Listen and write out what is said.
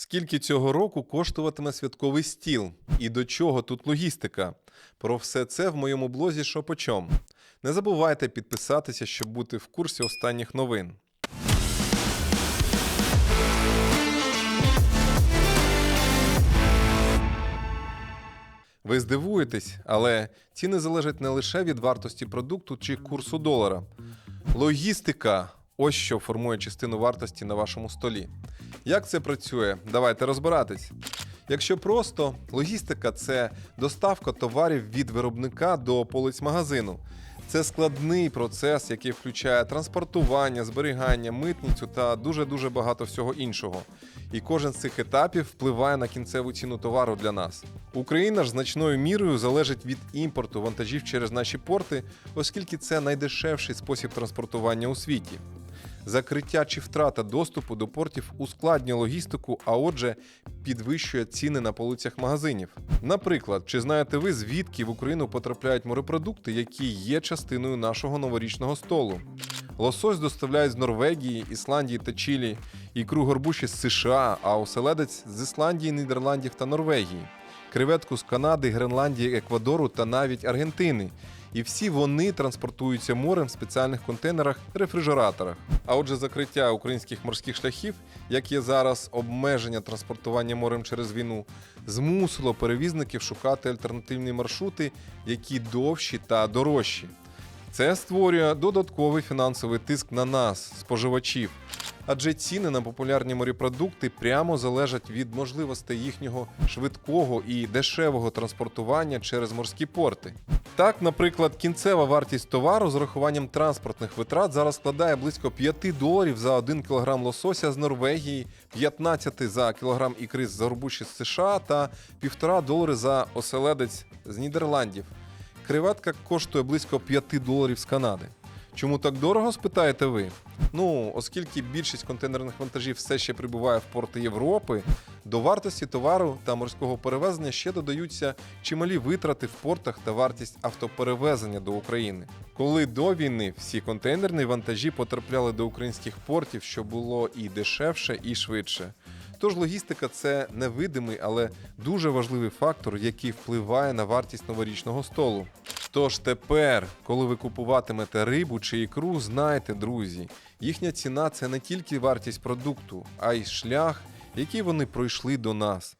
Скільки цього року коштуватиме святковий стіл? І до чого тут логістика? Про все це в моєму блозі «Що по. Не забувайте підписатися, щоб бути в курсі останніх новин. Ви здивуєтесь, але ціни залежать не лише від вартості продукту чи курсу долара. Логістика ось що формує частину вартості на вашому столі. Як це працює? Давайте розбиратись. Якщо просто, логістика це доставка товарів від виробника до полиць магазину. Це складний процес, який включає транспортування, зберігання, митницю та дуже-дуже багато всього іншого. І кожен з цих етапів впливає на кінцеву ціну товару для нас. Україна ж значною мірою залежить від імпорту вантажів через наші порти, оскільки це найдешевший спосіб транспортування у світі. Закриття чи втрата доступу до портів ускладнює логістику, а отже, підвищує ціни на полицях магазинів. Наприклад, чи знаєте ви, звідки в Україну потрапляють морепродукти, які є частиною нашого новорічного столу? Лосось доставляють з Норвегії, Ісландії та Чилі, ікру горбуші з США, а оселедець з Ісландії, Нідерландів та Норвегії, креветку з Канади, Гренландії, Еквадору та навіть Аргентини. І всі вони транспортуються морем в спеціальних контейнерах рефрижераторах. А отже, закриття українських морських шляхів, як є зараз обмеження транспортування морем через війну, змусило перевізників шукати альтернативні маршрути, які довші та дорожчі. Це створює додатковий фінансовий тиск на нас, споживачів. Адже ціни на популярні морепродукти прямо залежать від можливостей їхнього швидкого і дешевого транспортування через морські порти. Так, наприклад, кінцева вартість товару з урахуванням транспортних витрат зараз складає близько 5 доларів за 1 кг лосося з Норвегії, 15 за кілограм ікри з горбуші з США та 1,5 долари за оселедець з Нідерландів. Креветка коштує близько 5 доларів з Канади. Чому так дорого, спитаєте ви? Ну, оскільки більшість контейнерних вантажів все ще прибуває в порти Європи, до вартості товару та морського перевезення ще додаються чималі витрати в портах та вартість автоперевезення до України. Коли до війни всі контейнерні вантажі потрапляли до українських портів, що було і дешевше, і швидше. Тож логістика це невидимий, але дуже важливий фактор, який впливає на вартість новорічного столу. Тож тепер, коли ви купуватимете рибу чи ікру, знайте, друзі, їхня ціна це не тільки вартість продукту, а й шлях, який вони пройшли до нас.